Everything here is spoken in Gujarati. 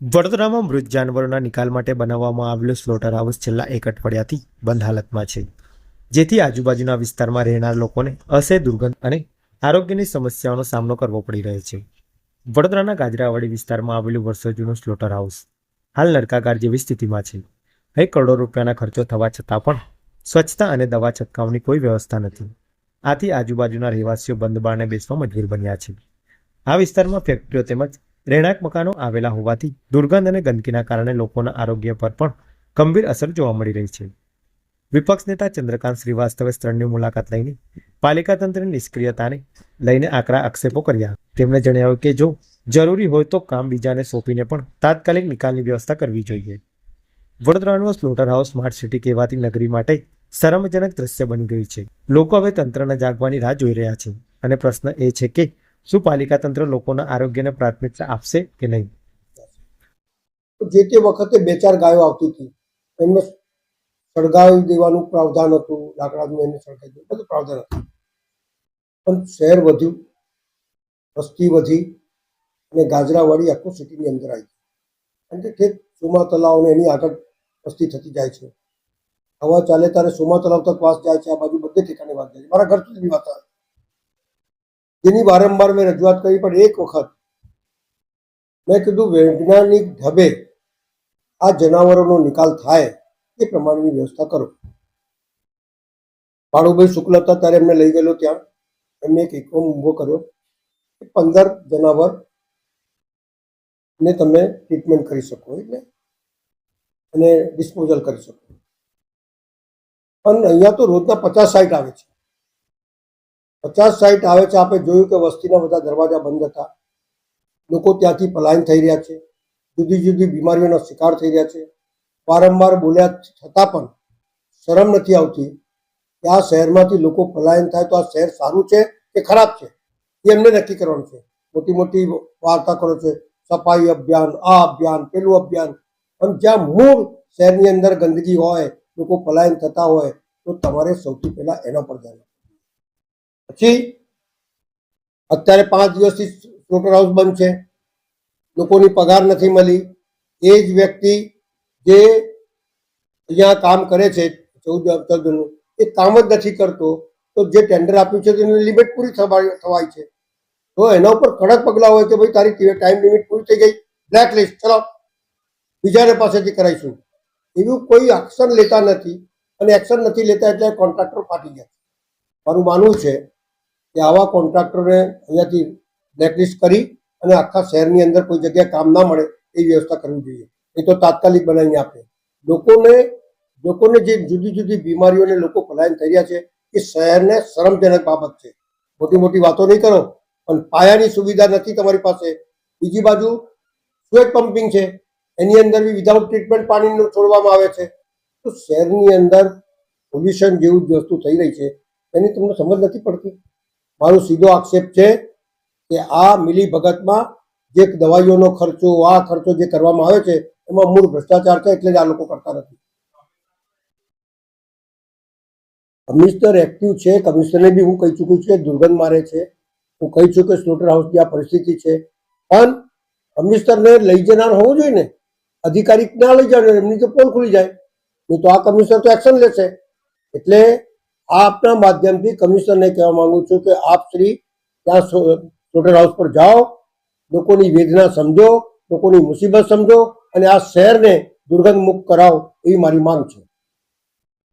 વડોદરામાં મૃત જાનવરોના નિકાલ માટે બનાવવામાં આવેલું સ્લોટર હાઉસ છેલ્લા એક અઠવાડિયાથી બંધ હાલતમાં છે, જેથી આજુબાજુના વિસ્તારમાં રહેનાર લોકોને અસહ્ય દુર્ગંધ અને આરોગ્યની સમસ્યાઓનો સામનો કરવો પડી રહ્યો છે. વડોદરાના ગાજરાવાડી વિસ્તારમાં આવેલું વર્ષો જૂનું સ્લોટર હાઉસ હાલ નરકાગાર જેવી સ્થિતિમાં છે. અહીં કરોડો રૂપિયાના ખર્ચો થવા છતાં પણ સ્વચ્છતા અને દવા છંટકાવની કોઈ વ્યવસ્થા નથી. આથી આજુબાજુના રહેવાસીઓ બંધ બારણે બેસવા મજબૂર બન્યા છે. આ વિસ્તારમાં ફેક્ટરીઓ તેમજ રહેણાંક મકાનો આવેલા હોવાથી દુર્ગંધ અને ગંદકીના કારણે લોકોના આરોગ્ય પર પણ ગંભીર અસર જોવા મળી રહી છે. વિપક્ષ નેતા ચંદ્રકાંત શ્રીવાસ્તવે સ્થળની મુલાકાત લઈને પાલિકા તંત્રની નિષ્ક્રિયતાને લઈને આકરા આક્ષેપો કર્યા. તેમણે જણાવ્યું કે જો જરૂરી હોય તો કામ બીજાને સોંપીને પણ તાત્કાલિક નિકાલની વ્યવસ્થા કરવી જોઈએ. વડોદરાનું સ્લોટર હાઉસ સ્માર્ટ સિટી કહેવાતી નગરી માટે શરમજનક દ્રશ્ય બની ગયું છે. લોકો હવે તંત્રના જાગવાની રાહ જોઈ રહ્યા છે અને પ્રશ્ન એ છે કે શું પાલિકા તંત્ર લોકોના આરોગ્યને પ્રાથમિકતા આપશે કે નહીં? જે તે વખતે બે ચાર ગાયો આવતી હતી, એમને સળગાવી દેવાનું પ્રાવધાન હતું, લાકડાનું એને સળગાવી દેવું બધું પ્રાવધાન હતું. પણ શહેર વધ્યું વસ્તી વધી, અને ગાજરાવાડી આખું સિટીની અંદર આવી કારણ કે સોમા અને એની આગળ વસ્તી થતી જાય છે. હવા ચાલે ત્યારે સોમા તલાવ તક વાસ જાય છે, આ બાજુ બધે ઠેકાણે વાત જાય છે. મારા ઘર સુધી વાત આવે. જેની વારંવાર મેં રજૂઆત કરી પણ એક વખત મેં કીધું, વૈજ્ઞાનિક ઢબે આ જનાવરોનો નિકાલ થાય એ પ્રમાણેની વ્યવસ્થા કરો. બાળુભાઈ શુક્લ હતા ત્યારે એમને લઈ ગયેલો ત્યાં. એમને એક એકમ ઊભો કર્યો. પંદર જનાવર ને તમે ટ્રીટમેન્ટ કરી શકો, એટલે અને ડિસ્પોઝલ કરી શકો. પણ અહીંયા તો રોજના પચાસ સાઈઠ આવે છે. પચાસ સાઈઠ આવે છે, આપણે જોયું કે વસ્તીના બધા દરવાજા બંધ હતા. લોકો ત્યાંથી પલાયન થઈ રહ્યા છે. જુદી જુદી બીમારીઓનો શિકાર થઈ રહ્યા છે. વારંવાર બોલ્યા છતાં પણ શરમ નથી આવતી કે આ શહેરમાંથી લોકો પલાયન થાય તો આ શહેર સારું છે કે ખરાબ છે? એ એમને નક્કી કરવાનું છે. મોટી મોટી વાર્તા કરો છે. સફાઈ અભિયાન, આ અભિયાન, પેલું અભિયાન. પણ જ્યાં મૂળ શહેરની અંદર ગંદકી હોય, લોકો પલાયન થતા હોય, તો તમારે સૌથી પહેલાં એના પર ધ્યાન. પછી અત્યારે પાંચ દિવસથી સ્લોટર હાઉસ બંધ છે. લોકોની પગાર નથી મળી. એ જ વ્યક્તિ જે અહીંયા કામ કરે છે, ચૌદ ચૌદનું, એ કામ જ નથી કરતો. તો જે ટેન્ડર આપ્યું છે તેની લિમિટ પૂરી થવા- થવાય છે. તો એના ઉપર કડક પગલાં હોય કે ભાઈ તારી ટાઈમ લિમિટ પૂરી થઈ ગઈ. બ્લેક લિસ્ટ ચલો. બીજાને પાસેથી કરાવીશું. એવું કોઈ એક્શન લેતા નથી. અને એક્શન નથી લેતા એટલે કોન્ટ્રાક્ટર ફાટી ગયા મારું માનવું છે કે આવા કોન્ટ્રાક્ટરોને અહીંયાથી બ્લેકલિસ્ટ કરી અને આખા શહેરની અંદર કોઈ જગ્યાએ કામ ના મળે એ વ્યવસ્થા કરવી જોઈએ. એ તો તાત્કાલિક બનાવીને આપે. લોકોને લોકોને જે જુદી જુદી બીમારીઓને લોકો પલાયન થઈ રહ્યા છે, એ શહેરને શરમજનક બાબત છે. મોટી મોટી વાતો નહીં કરો, પણ પાયાની સુવિધા નથી તમારી પાસે. બીજી બાજુ સ્વેટ પમ્પિંગ છે. એની અંદર બી વિધાઉટ ટ્રીટમેન્ટ પાણીનું છોડવામાં આવે છે. તો શહેરની અંદર પોલ્યુશન જેવું જ વસ્તુ થઈ રહી છે. એની તમને સમજ નથી પડતી? મારો સીધો આક્ષેપ છે કે આ મિલી ભગતમાં જે દવાઈઓનો ખર્ચો, આ ખર્ચો જે કરવામાં આવે છે, એમાં મૂળ ભ્રષ્ટાચાર છે એટલે જ આ લોકો કરતા નથી. કમિશનર એક્ટિવ છે, કમિશનરને બી હું કહી ચૂક્યું છું કે દુર્ગંધ મારે છે. હું કહી છું કે સ્લોટર હાઉસની આ પરિસ્થિતિ છે. પણ કમિશનરને લઈ જનાર હોવું જોઈએ ને? અધિકારી ના લઈ જાય એમની તો પોલ ખુલી જાય. નહીં તો આ કમિશનર તો એક્શન લેશે. એટલે આપના માધ્યમથી કમિશનરને કહેવા માંગુ છું કે આપ શ્રી ત્યાં સ્લોટર હાઉસ પર જાઓ, લોકોની વેદના સમજો, લોકોની મુસીબત સમજો અને આ શહેરને દુર્ગંધ મુક્ત કરાવો એવી મારી માંગ છે.